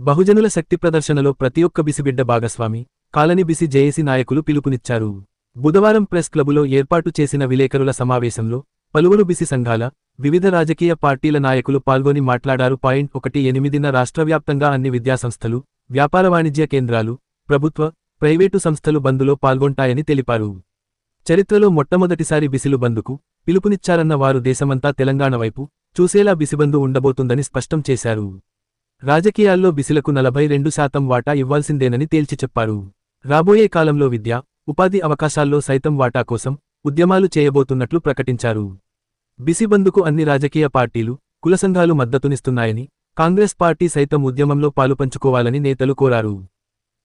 బహుజనుల శక్తి ప్రదర్శనలో ప్రతి ఒక్క బిసిబిడ్డ భాగస్వామి కాలనీ బిసి జేఏసీ నాయకులు పిలుపునిచ్చారు. బుధవారం ప్రెస్ క్లబులో ఏర్పాటు చేసిన విలేకరుల సమావేశంలో పలువురు బిసి సంఘాల వివిధ రాజకీయ పార్టీల నాయకులు పాల్గొని మాట్లాడారు. పాయింట్ ఒకటి ఎనిమిదిన రాష్ట్రవ్యాప్తంగా అన్ని విద్యాసంస్థలు వ్యాపార వాణిజ్య కేంద్రాలు ప్రభుత్వ ప్రైవేటు సంస్థలు బందులో పాల్గొంటాయని తెలిపారు. చరిత్రలో మొట్టమొదటిసారి బిసిలు బందుకు పిలుపునిచ్చారన్న వారు దేశమంతా తెలంగాణ వైపు చూసేలా బిసిబందు ఉండబోతుందని స్పష్టం చేశారు. రాజకీయాల్లో బిసిలకు నలభై రెండు శాతం వాటా ఇవ్వాల్సిందేనని తేల్చి చెప్పారు. రాబోయే కాలంలో విద్య ఉపాధి అవకాశాల్లో సైతం వాటా కోసం ఉద్యమాలు చేయబోతున్నట్లు ప్రకటించారు. బిసిబందుకు అన్ని రాజకీయ పార్టీలు కుల సంఘాలు మద్దతునిస్తున్నాయని కాంగ్రెస్ పార్టీ సైతం ఉద్యమంలో పాలుపంచుకోవాలని నేతలు కోరారు.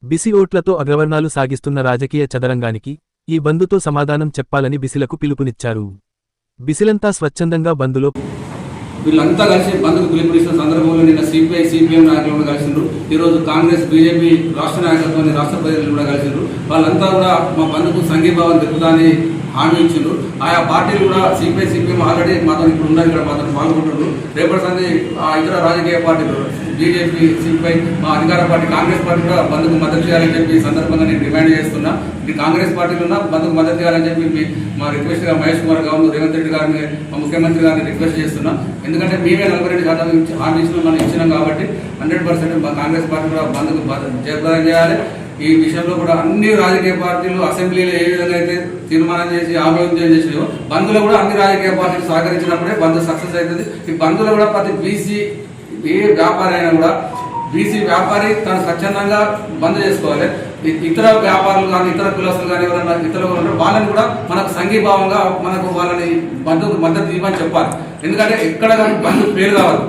బిసి ఓట్లతో అగ్రవర్ణాలు సాగిస్తున్న రాజకీయ చదరంగానికి ఈ బందుతో సమాధానం చెప్పాలని బిసిలకు పిలుపునిచ్చారు. బిసిలంతా స్వచ్ఛందంగా బందులో వీళ్ళంతా కలిసి బంద్కు పిలుపునిస్తున్న సందర్భంలో నిన్న సిపిఐ సిపిఎం నాయకులు కూడా కలిసిండ్రు. ఈరోజు కాంగ్రెస్ బీజేపీ రాష్ట్ర నాయకత్వాన్ని రాష్ట్ర ప్రజలు కూడా కలిసిండ్రు. వాళ్ళంతా కూడా మా బంద్కు సంఘీభావం తెలుపుతాని హామీ ఇచ్చిండ్రు. ఆయా పార్టీలు కూడా సిపిఐ సిపిఎం ఆల్రెడీ మాతో ఇప్పుడు ఉన్నారు ఇక్కడ మాతో పాల్గొంటున్నారు. రేపటి సంది ఆ ఇతర రాజకీయ పార్టీలు బీజేపీ సిపిఐ మా అధికార పార్టీ కాంగ్రెస్ పార్టీ కూడా బంద్కు మద్దతు చేయాలని చెప్పి సందర్భంగా నేను డిమాండ్ చేస్తున్నా. ఇది కాంగ్రెస్ పార్టీలో ఉన్న బంద్కు మద్దతు చేయాలని చెప్పి మా రిక్వెస్ట్గా మహేష్ కుమార్ గారు రేవంత్ రెడ్డి గారిని మా ముఖ్యమంత్రి గారిని రిక్వెస్ట్ చేస్తున్నా. ఎందుకంటే మేమే నలభై రెండు శాతం ఇచ్చి- మనం ఇచ్చినాం కాబట్టి హండ్రెడ్ పర్సెంట్ మా కాంగ్రెస్ పార్టీ కూడా బంద్కు బద్ద- జయప్రదం చేయాలి. ఈ విషయంలో కూడా అన్ని రాజకీయ పార్టీలు అసెంబ్లీలో ఏ విధంగా అయితే తీర్మానం చేసి ఆమోదం చేసినాయో బంద్లో కూడా అన్ని రాజకీయ పార్టీలు సహకరించినప్పుడే బంద్ సక్సెస్ అవుతుంది. ఈ బంద్లో కూడా ప్రతి బీసీ ఏ వ్యాపారి అయినా కూడా బీసీ వ్యాపారి తను స్వచ్ఛందంగా బంద్ చేసుకోవాలి. ఇతర వ్యాపారులు కానీ ఇతర కులస్తులు కానీ ఎవరైనా ఇతరులు వాళ్ళని కూడా మనకు సంఘీభావంగా మనకు వాళ్ళని బంధుకు మద్దతు ఇవ్వని చెప్పాలి. ఎందుకంటే ఎక్కడ కానీ బంధు పేరు కావాలి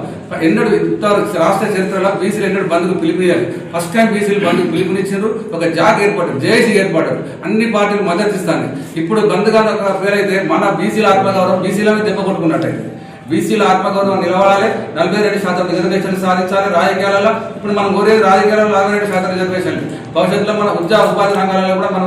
ఎన్నడూ ఇంత రాష్ట్ర చరిత్రలో బీసీలు ఎన్నడూ బంధుకు పిలుపునియాలి ఫస్ట్ టైం బీసీలు బంధుకు పిలుపునిచ్చారు ఒక జాగ్ ఏర్పడ్డారు జేఏసీ ఏర్పడ్డారు అన్ని పార్టీలు మద్దతు ఇస్తాను ఇప్పుడు బంధుగా ఒక పేరైతే మన బీసీల ఆత్మగౌరవం బీసీలోనే దెబ్బ కొట్టుకున్నట్టయితే బీసీల ఆత్మగౌరవం నిలబడాలి. నలభై రెండు శాతం రిజర్వేషన్లు సాధించాలి. రాజకీయాలలో ఇప్పుడు మనం కోరేది రాజకీయాలలో నలభై రెండు శాతం రిజర్వేషన్లు భవిష్యత్తులో మన ఉద్యోగ ఉపాధి రంగాలలో కూడా మన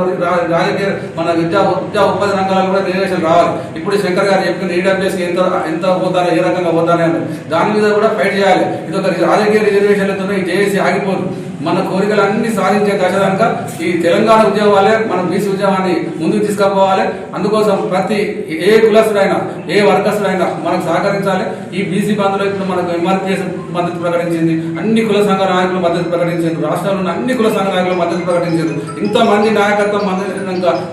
రాజకీయ మన విద్యా ఉద్యోగ ఉపాధి రంగాలలో కూడా రిజర్వేషన్ రావాలి. ఇప్పుడు శంకర్ గారు చెప్పిన ఈడబ్ల్యూఎస్కి ఎంత ఎంత పోతారో ఏ రకంగా పోతారో అని. దాని మీద కూడా ఫైట్ చేయాలి. ఇది ఒక రాజకీయ రిజర్వేషన్లతో ఈ జేఏసీ ఆగిపోదు. మన కోరికలు అన్ని సాధించే దశ కనుక ఈ తెలంగాణ ఉద్యమాలే మన బీసీ ఉద్యమాన్ని ముందుకు తీసుకుపోవాలి. అందుకోసం ప్రతి ఏ కులస్తుడైనా ఏ వర్గస్తుడైనా మనకు సహకరించాలి. ఈ బీసీ బంధులో ఇప్పుడు మనకు ఎంఆర్పిఎస్ మద్దతు ప్రకటించింది. అన్ని కుల సంఘ నాయకులు మద్దతు ప్రకటించింది. రాష్ట్రంలో ఉన్న అన్ని కుల సంఘ నాయకులు మద్దతు ప్రకటించారు. ఇంతమంది నాయకత్వం మద్దతు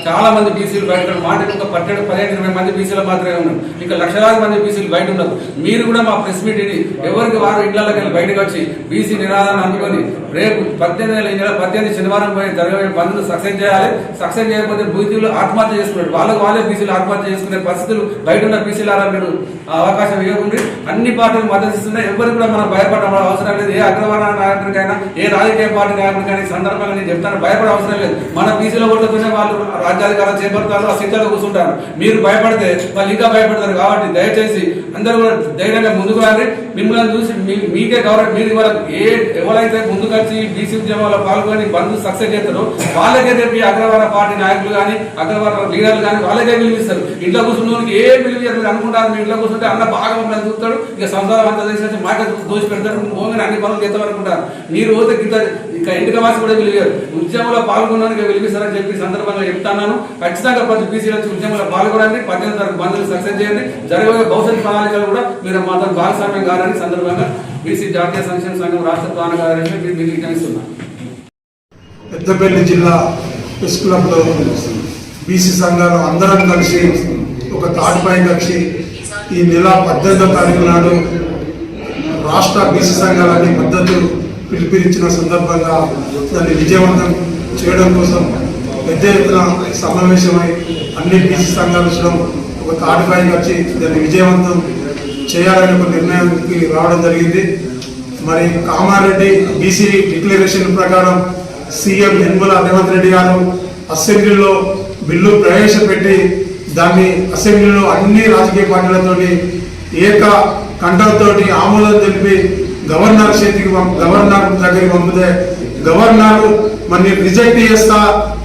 చాలా మంది బీసీలు బయట మాటలు ఇంకా పట్టేడు పదిహేను ఇరవై మంది బీసీలు మాత్రమే ఉన్నారు. ఇంకా లక్షలాది మంది బీసీలు బయట ఉన్నారు. మీరు కూడా మా ప్రెస్ మీట్ని ఎవరికి వారు ఇళ్ళలోకి వెళ్ళి బయటకు వచ్చి బీసీ నినాదాన్ని అందుకొని రేపు పద్దెనిమిది నెలల ఈ పద్దెనిమిది శనివారం పోయి జరగబోయే బంధువులు సక్సెస్ చేయాలి. సక్సెస్ చేయకపోతే బీసీలు ఆత్మహత్య చేసుకున్నారు వాళ్ళకు వాళ్ళే బీసీలు ఆత్మహత్య చేసుకునే పరిస్థితులు బయట ఉన్న బీసీలు మీరు ఆ అవకాశం ఇవ్వకుండా అన్ని పార్టీలు మద్దతు ఇస్తున్నాయి ఎవరికి కూడా మనం భయపడడం అవసరం లేదు. ఏ అగ్రవర్ణ నాయకుడికైనా ఏ రాజకీయ పార్టీ నాయకుడికైనా ఈ సందర్భంగా నేను చెప్తాను భయపడే అవసరం లేదు. మన బీసీలో కొట్టుకునే వాళ్ళు రాజ్యాధికారం చేపడతారు ఆ సీట్లలో కూర్చుంటారు. మీరు భయపడితే వాళ్ళు ఇంకా భయపడతారు కాబట్టి దయచేసి అందరూ కూడా ధైర్యంగా ముందుకు రండి. మిమ్మల్ని చూసి మీకే గవర్నమెంట్ మీరు ఇవాళ ఏ ఎవరైతే ముందుకు వచ్చి బీసీ ఉద్యమంలో పాల్గొని బంధు సక్సెస్ చేస్తారో వాళ్ళకే రేపు అగ్రవార అగ్రవర్ణ పార్టీ నాయకులు కానీ అగ్రవర్ణ లీడర్లు కానీ వాళ్ళకే పిలిపిస్తారు ఇంట్లో కూర్చున్నోనికి ఏ పిలిపించారు అనుకుంటారు. మీ ఇంట్లో కూర్చుంటే అన్న బాగా మమ్మల్ని చూస్తాడు ఇక సంసారం అంతా చేసి మాట దోషి పెడతారు. పోగానే అన్ని పనులు చేద్దాం అనుకుంటారు. మీరు పోతే గిట్ట ఇంకా ఇంటికి వాసి కూడా పిలిపారు ఉద్యమంలో పాల్గొనడానికి పిలిపిస్తారని చెప్పి సందర్భంగా చెప్తాను ఖచ్చితంగా ప్రతి బీసీలు నుంచి ఉద్యమంలో పాల్గొనండి. పద్దెనిమిది తారీఖు బంధువులు సక్సెస్ చేయండి. జరగబోయే భవిష్యత్ ప్రణాళికలు కూడా మీరు మాత్రం భాగస్వామ్యం కావాలని సందర్భంగా బీసీ జాతీయ సంక్షేమ సంఘం రాష్ట్ర ప్రధాన కార్యాలయం మీరు విజ్ఞప్తిస్తున్నాను పెద్దపల్లి జిల్లా ప్రెస్ క్లబ్లో బీసీ సంఘాలు అందరం కలిసి ఒక తాటిపై కలిసి ఈ నెల పద్దెనిమిదో తారీఖు నాడు రాష్ట్ర బీసీ సంఘాలన్నీ మద్దతు పిలుపునిచ్చిన సందర్భంగా దాన్ని విజయవంతం చేయడం కోసం పెద్ద ఎత్తున సమావేశమై అన్ని బీసీ సంఘాలు వచ్చడం ఒక తాటిపైకి వచ్చి దాన్ని విజయవంతం చేయాలనే ఒక నిర్ణయానికి రావడం జరిగింది. మరి కామారెడ్డి బీసీ డిక్లరేషన్ ప్రకారం సీఎం నిర్మల రేవంత్ రెడ్డి గారు అసెంబ్లీలో బిల్లు ప్రవేశపెట్టి దాన్ని అసెంబ్లీలో అన్ని రాజకీయ పార్టీలతోటి ఏక కంఠంతో ఆమోదం తెలిపి గవర్నర్ చేతికి పంపు గవర్నర్ దగ్గరికి పంపితే గవర్నర్ మరి రిజెక్ట్ చేస్తా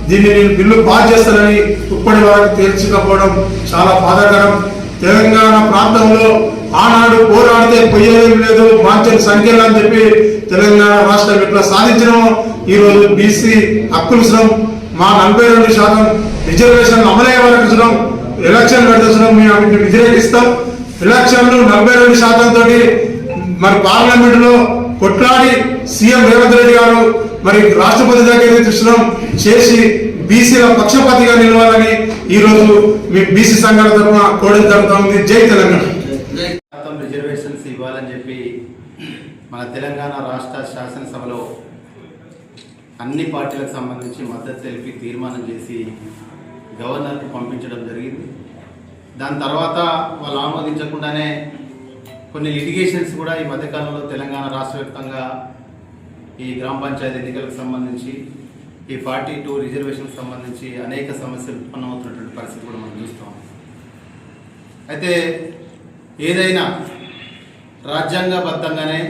దీన్ని నేను బిల్లు పాస్ చేస్తానని ఇప్పటి వరకు తేల్చకపోవడం చాలా బాధాకరం. తెలంగాణ ప్రాంతంలో ఆనాడు పోరాడితే పోయేది లేదు మార్చని సంఖ్యలు అని చెప్పి తెలంగాణ రాష్ట్రం ఇట్లా సాధించడం ఈరోజు బీసీ హక్కులు శ్రమం మా నలభై రెండు శాతం రిజర్వేషన్ అమలయ్యే వరకు చూడడం ఎలక్షన్ పెడుతున్నాం మేము వీటిని వ్యతిరేకిస్తాం. ఎలక్షన్లు నలభై రెండు శాతం తోటి మరి పార్లమెంట్లో కొట్లాడి సీఎం రేవంత్ రెడ్డి గారు మరి రాష్ట్రపతి దగ్గర చూస్తున్నాం చేసి బీసీల పక్షపాతిగా నిలవాలని ఈ రోజు మీ బీసీ సంఘాల తరఫున కోడలు జరుగుతా ఉంది. జై తెలంగాణ. రిజర్వేషన్స్ ఇవ్వాలని చెప్పి మన తెలంగాణ రాష్ట్ర శాసనసభలో అన్ని పార్టీలకు సంబంధించి మద్దతు తెలిపి తీర్మానం చేసి గవర్నర్కు పంపించడం జరిగింది. దాని తర్వాత వాళ్ళు ఆమోదించకుండానే కొన్ని లిటిగేషన్స్ కూడా ఈ మధ్యకాలంలో తెలంగాణ రాష్ట్ర వ్యాప్తంగా ఈ గ్రామ పంచాయతీ ఎన్నికలకు సంబంధించి ఈ ఫార్టీ టూ రిజర్వేషన్కి సంబంధించి అనేక సమస్యలు ఉత్పన్నమవుతున్నటువంటి పరిస్థితి కూడా మనం చూస్తాం అయితే ఏదైనా రాజ్యాంగబద్ధంగానే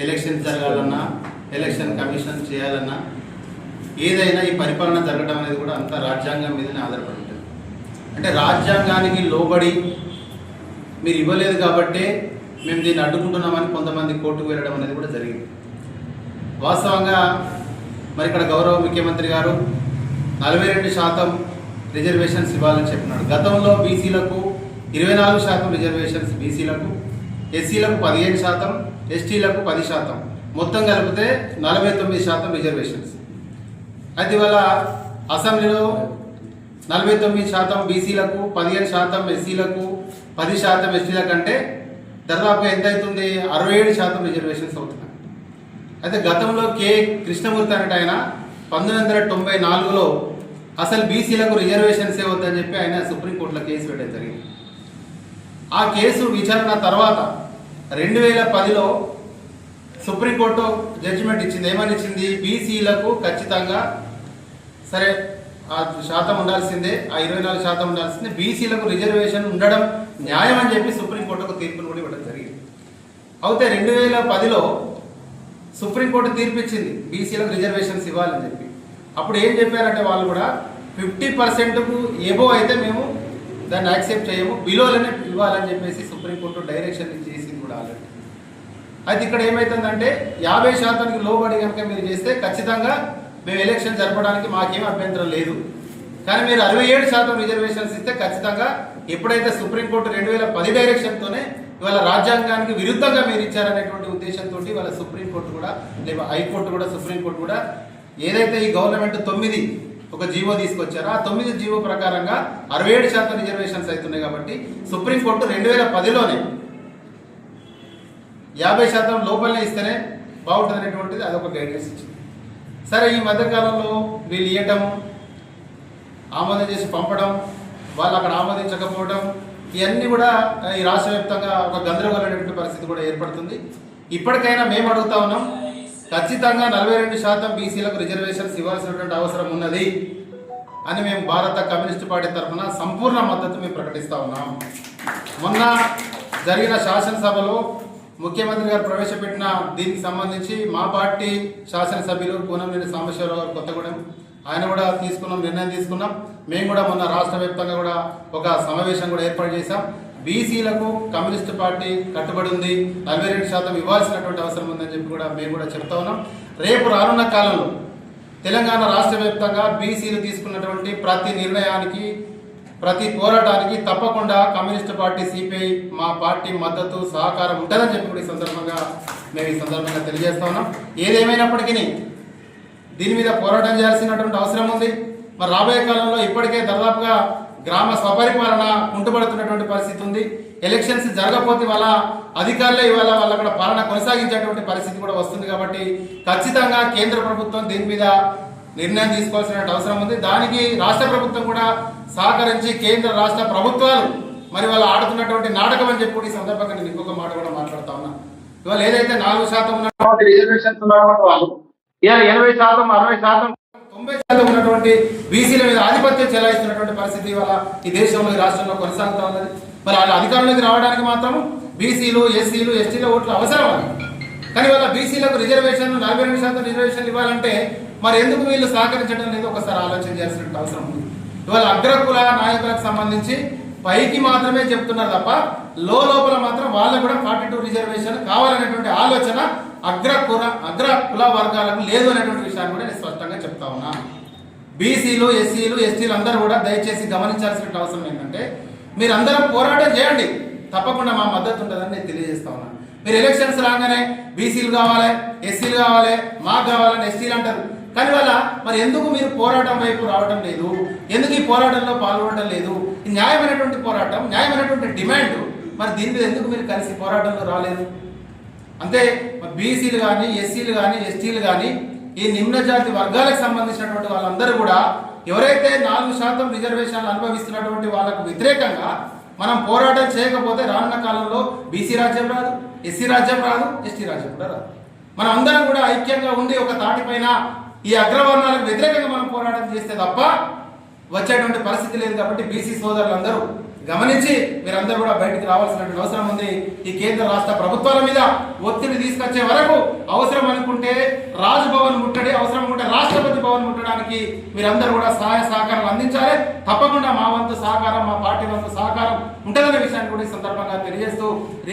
ఎలక్షన్ జరగాలన్నా ఎలక్షన్ కమిషన్ చేయాలన్నా ఏదైనా ఈ పరిపాలన జరగడం అనేది కూడా అంతా రాజ్యాంగం మీదనే ఆధారపడి ఉంటుంది. అంటే రాజ్యాంగానికి లోబడి మీరు ఇవ్వలేదు కాబట్టే మేము దీన్ని అడ్డుకుంటున్నామని కొంతమంది కోర్టుకు వెళ్ళడం అనేది కూడా జరిగింది. వాస్తవంగా మరి ఇక్కడ గౌరవ ముఖ్యమంత్రి గారు నలభై రెండు శాతం రిజర్వేషన్స్ ఇవ్వాలని చెప్పినాడు. గతంలో బీసీలకు ఇరవై నాలుగు శాతం రిజర్వేషన్స్ బీసీలకు ఎస్సీలకు పదిహేను శాతం ఎస్టీలకు పది శాతం. మొత్తం కలిపితే నలభై తొమ్మిది శాతం రిజర్వేషన్స్. అయితే వల్ల అసెంబ్లీలో నలభై తొమ్మిది శాతం బీసీలకు పదిహేను శాతం ఎస్సీలకు పది శాతం ఎస్టీల కంటే దాదాపు ఎంత అవుతుంది అరవై ఏడు శాతం రిజర్వేషన్స్ అవుతున్నాయి. అయితే గతంలో కె. కృష్ణమూర్తి అనేట ఆయన పంతొమ్మిది వందల తొంభై నాలుగులో అసలు బీసీలకు రిజర్వేషన్స్ వద్దని చెప్పి ఆయన సుప్రీంకోర్టులో కేసు పెట్టడం జరిగింది. ఆ కేసు విచారణ తర్వాత రెండు వేల పదిలో సుప్రీంకోర్టు జడ్జిమెంట్ ఇచ్చింది. ఏమని ఇచ్చింది? బీసీలకు ఖచ్చితంగా సరే శాతం ఉండాల్సిందే ఆ ఇరవై నాలుగు శాతం ఉండాల్సిందే. బీసీలకు రిజర్వేషన్ ఉండడం న్యాయం అని చెప్పి సుప్రీంకోర్టు ఒక తీర్పును కూడా ఇవ్వడం జరిగింది. అయితే రెండు వేల పదిలో సుప్రీంకోర్టు తీర్పు ఇచ్చింది బీసీలకు రిజర్వేషన్స్ ఇవ్వాలని చెప్పి. అప్పుడు ఏం చెప్పారంటే వాళ్ళు కూడా ఫిఫ్టీ పర్సెంట్కు ఎబో అయితే మేము దాన్ని యాక్సెప్ట్ చేయము బిలోలనే ఇవ్వాలని చెప్పేసి సుప్రీంకోర్టు డైరెక్షన్ చేసింది కూడా ఆల్రెడీ. అయితే ఇక్కడ ఏమవుతుందంటే యాభై శాతానికి లోబడి కనుక మీరు చేస్తే ఖచ్చితంగా మేము ఎలక్షన్ జరపడానికి మాకేం అభ్యంతరం లేదు. కానీ మీరు అరవై ఏడు శాతం రిజర్వేషన్స్ ఇస్తే ఖచ్చితంగా ఎప్పుడైతే సుప్రీంకోర్టు రెండు వేల పది డైరెక్షన్తోనే ఇవాళ రాజ్యాంగానికి విరుద్ధంగా మీరు ఇచ్చారనేటువంటి ఉద్దేశంతో ఇవాళ సుప్రీంకోర్టు కూడా లేదా హైకోర్టు కూడా సుప్రీంకోర్టు కూడా ఏదైతే ఈ గవర్నమెంట్ తొమ్మిది ఒక జీవో తీసుకొచ్చారో ఆ తొమ్మిది జీవో ప్రకారంగా అరవై ఏడు శాతం రిజర్వేషన్స్ అవుతున్నాయి కాబట్టి సుప్రీంకోర్టు రెండు వేల పదిలోనే యాభై శాతం లోపలనే ఇస్తేనే బాగుంటుంది అనేటువంటిది అదొక గైడెన్స్ ఇచ్చింది. సరే ఈ మధ్యకాలంలో వీళ్ళు ఇవ్వటం ఆమోదం చేసి పంపడం వాళ్ళు అక్కడ ఆమోదించకపోవడం ఇవన్నీ కూడా ఈ రాష్ట్ర వ్యాప్తంగా ఒక గందరగోళమైనటువంటి పరిస్థితి కూడా ఏర్పడుతుంది. ఇప్పటికైనా మేము అడుగుతా ఉన్నాం ఖచ్చితంగా నలభై రెండు శాతం బీసీలకు రిజర్వేషన్స్ ఇవ్వాల్సినటువంటి అవసరం ఉన్నది అని మేము భారత కమ్యూనిస్ట్ పార్టీ తరఫున సంపూర్ణ మద్దతు మేము ప్రకటిస్తూ ఉన్నాం. మొన్న జరిగిన శాసనసభలో ముఖ్యమంత్రి గారు ప్రవేశపెట్టిన దీనికి సంబంధించి మా పార్టీ శాసనసభ్యులు కూనంనేని సాంబశివరావు గారు కొత్తగూడెం. ఆయన కూడా తీసుకున్నాం నిర్ణయం తీసుకున్నాం. మేము కూడా మొన్న రాష్ట్ర వ్యాప్తంగా కూడా ఒక సమావేశం కూడా ఏర్పాటు చేశాం. బీసీలకు కమ్యూనిస్ట్ పార్టీ కట్టుబడి ఉంది. నలభై రెండు శాతం ఇవ్వాల్సినటువంటి అవసరం ఉందని చెప్పి కూడా మేము కూడా చెప్తా ఉన్నాం. రేపు రానున్న కాలంలో తెలంగాణ రాష్ట్ర వ్యాప్తంగా బీసీలు తీసుకున్నటువంటి ప్రతి నిర్ణయానికి ప్రతి పోరాటానికి తప్పకుండా కమ్యూనిస్ట్ పార్టీ సిపిఐ మా పార్టీ మద్దతు సహకారం ఉంటుందని చెప్పి కూడా ఈ సందర్భంగా మేము ఈ సందర్భంగా తెలియజేస్తా ఉన్నాం. ఏదేమైనప్పటికీ దీని మీద పోరాటం చేయాల్సినటువంటి అవసరం ఉంది. మరి రాబోయే కాలంలో ఇప్పటికే దాదాపుగా గ్రామ స్వపరిపాలన కుంటుపడుతున్నటువంటి పరిస్థితి ఉంది. ఎలక్షన్స్ జరగకపోతే వాళ్ళ అధికారులే ఇవాళ వాళ్ళ కూడా పాలన కొనసాగించేటువంటి పరిస్థితి కూడా వస్తుంది కాబట్టి ఖచ్చితంగా కేంద్ర ప్రభుత్వం దీని మీద నిర్ణయం తీసుకోవాల్సిన అవసరం ఉంది. దానికి రాష్ట్ర ప్రభుత్వం కూడా సహకరించి కేంద్ర రాష్ట్ర ప్రభుత్వాలు మరి వాళ్ళు ఆడుతున్నటువంటి నాటకం అని చెప్పి ఈ సందర్భంగా నేను ఇంకొక మాట కూడా మాట్లాడుతా ఉన్నా. ఇవాళ ఏదైతే నాలుగు శాతం ఉన్నటువంటి రిజర్వేషన్స్ ఉన్నటువంటి వాళ్ళు. ఇవాళ ఎనభై శాతం అరవై శాతం. తొంభై శాతం ఉన్నటువంటి బీసీల మీద ఆధిపత్యం చెలాయిస్తున్నటువంటి పరిస్థితి ఇవాళ ఈ దేశంలో ఈ రాష్ట్రంలో కొనసాగుతా ఉన్నది. మరి వాళ్ళ అధికారంలోకి రావడానికి మాత్రం బీసీలు ఎస్సీలు ఎస్టీల ఓట్లు అవసరం అని కానీ వాళ్ళ బీసీలకు రిజర్వేషన్ నలభై రెండు శాతం రిజర్వేషన్ ఇవ్వాలంటే మరి ఎందుకు వీళ్ళు సహకరించడం లేదు ఒకసారి ఆలోచన చేయాల్సిన అవసరం ఉంది. ఇవాళ అగ్రకుల నాయకులకు సంబంధించి పైకి మాత్రమే చెప్తున్నారు తప్ప లో లోపల మాత్రం వాళ్ళకు కూడా ఫార్టీ టూ రిజర్వేషన్ కావాలనేటువంటి ఆలోచన అగ్ర కుల అగ్ర కుల వర్గాలకు లేదు అనేటువంటి విషయాన్ని కూడా నేను స్పష్టంగా చెప్తా ఉన్నా. బీసీలు ఎస్సీలు ఎస్టీలు అందరూ కూడా దయచేసి గమనించాల్సిన అవసరం ఏంటంటే మీరందరం పోరాటం చేయండి. తప్పకుండా మా మద్దతు ఉంటుందని నేను తెలియజేస్తా ఉన్నాను మీరు ఎలక్షన్స్ రాగానే బీసీలు కావాలి ఎస్సీలు కావాలి మాకు కావాలని ఎస్టీలు అంటారు. కానీ వాళ్ళ మరి ఎందుకు మీరు పోరాటం వైపు రావడం లేదు? ఎందుకు ఈ పోరాటంలో పాల్గొనడం లేదు? ఈ న్యాయమైనటువంటి పోరాటం న్యాయమైనటువంటి డిమాండ్ మరి దీని మీద ఎందుకు మీరు కలిసి పోరాటంలో రాలేదు? అంతే బీసీలు కానీ ఎస్సీలు కానీ ఎస్టీలు కానీ ఈ నిమ్న జాతి వర్గాలకు సంబంధించినటువంటి వాళ్ళందరూ కూడా ఎవరైతే నాలుగు శాతం రిజర్వేషన్లు అనుభవిస్తున్నటువంటి వాళ్ళకు వ్యతిరేకంగా మనం పోరాటం చేయకపోతే రానున్న కాలంలో బీసీ రాజ్యం రాదు ఎస్సీ రాజ్యం రాదు ఎస్టీ రాజ్యం కూడా రాదు. మనం అందరం కూడా ఐక్యంగా ఉండి ఒక తాటిపైన ఈ అగ్రవర్ణాలకు వ్యతిరేకంగా మనం పోరాటం చేస్తే తప్ప వచ్చేటువంటి పరిస్థితి లేదు కాబట్టి బీసీ సోదరులందరూ గమనించి మీరందరూ కూడా బయటికి రావాల్సినటువంటి అవసరం ఉంది. ఈ కేంద్ర రాష్ట్ర ప్రభుత్వాల మీద ఒత్తిడి తీసుకొచ్చే వరకు అవసరం అనుకుంటే రాజ్భవన్ ముట్టడి అవసరం అనుకుంటే రాష్ట్రపతి భవన్ ముట్టడానికి మీరందరూ కూడా సహాయ సహకారం అందించాలి. తప్పకుండా మా వంతు సహకారం మా పార్టీ వంతు సహకారం ఉంటుందనే విషయాన్ని కూడా ఈ సందర్భంగా తెలియజేస్తూ